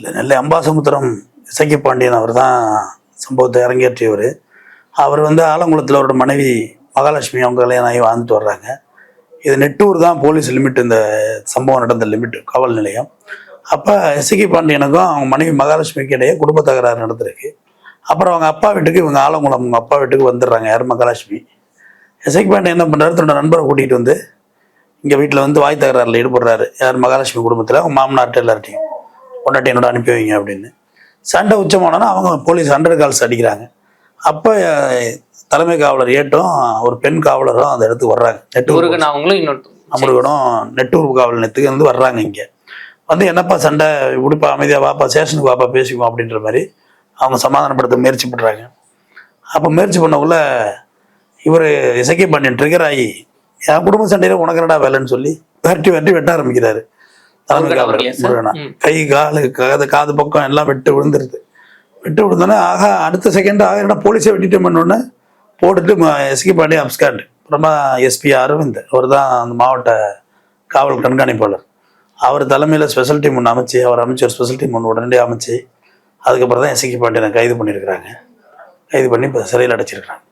இல்லை நெல்லை அம்பாசமுத்திரம் இசக்கி பாண்டியன் அவர் தான் சம்பவத்தை அரங்கேற்றியவர். அவர் வந்து ஆலங்குளத்தில் அவரோட மனைவி மகாலட்சுமி அவங்க கல்யாணம் ஆகி வாழ்ந்துட்டு வர்றாங்க. இது நெட்டூர் தான் போலீஸ் லிமிட் இந்த சம்பவம் நடந்த லிமிட் காவல் நிலையம். அப்போ எஸ்கி பாண்டியனுக்கும் அவங்க மனைவி மகாலட்சுமிக்கு இடையே குடும்ப தகராறு நடந்திருக்கு. அப்புறம் அவங்க அப்பா வீட்டுக்கு இவங்க ஆலங்குளம் அவங்க அப்பா வீட்டுக்கு வந்துடுறாங்க யார் மகாலட்சுமி. எஸ்ஐக்கு பாண்டியன் என்ன பண்ணுறாரு தன்னோட நண்பரை கூட்டிகிட்டு வந்து இங்கே வீட்டில் வந்து வாய் தகராறில் ஈடுபடுறாரு. யார் மகாலட்சுமி குடும்பத்தில்? அவங்க மாமனார்ட்ட எல்லார்ட்டையும். பொண்டாட்டி என்னோட அனுப்பி வைங்க அப்படின்னு. சண்டை உச்சமானோன்னா அவங்க போலீஸ் ஹண்ட்ரட் கால்ஸ் அடிக்கிறாங்க. அப்போ தலைமை காவலர் ஏட்டும் ஒரு பெண் காவலரும் அந்த இடத்துக்கு வர்றாங்க. நெட்டூர் முருகன் அவங்களும் இன்னொரு அமருகனும் நெட்டூர் காவல் நிலையத்துக்கு வந்து வர்றாங்க இங்கே. வந்து என்னப்பா சண்டை விடுப்பா அமைதியாக வாப்பா ஸ்டேஷனுக்கு வாப்பா பேசிக்குவோம் அப்படின்ற மாதிரி அவங்க சமாதானப்படுத்த முயற்சி பண்ணுறாங்க அப்போ முயற்சி பண்ணக்குள்ள இவர் இசக்கி பாண்டியன் ட்ரிகர் ஆகி என் குடும்ப சண்டையில் உனக்கு என்னடா வேலைன்னு சொல்லி விரட்டி விரட்டி வெட்ட ஆரம்பிக்கிறாரு. முருகன். கை காலு காது காது பக்கம் எல்லாம் வெட்டு விழுந்துருது. வெட்டு விழுந்தோடனே ஆகா அடுத்த செகண்ட் ஆக என்ன போலீஸை வெட்டிட்டு பண்ணோன்னே போட்டுட்டு எஸ்கி பாண்டியன் அப்ஸ்காண்ட். அப்புறமா எஸ்பி அரவிந்த் அவர் தான் அந்த மாவட்ட காவல் கண்காணிப்பாளர். அவர் தலைமையில் ஸ்பெஷல் டீம் ஒன்று அமைச்சு அவர் அமைச்சர் ஸ்பெஷல் டீம் ஒன்று உடனடியாக அமைச்சு அதுக்கப்புறம் தான் எஸ்கி பாண்டியனை கைது பண்ணியிருக்கிறாங்க. கைது பண்ணி இப்போ சிறையில் அடைச்சிருக்கிறாங்க.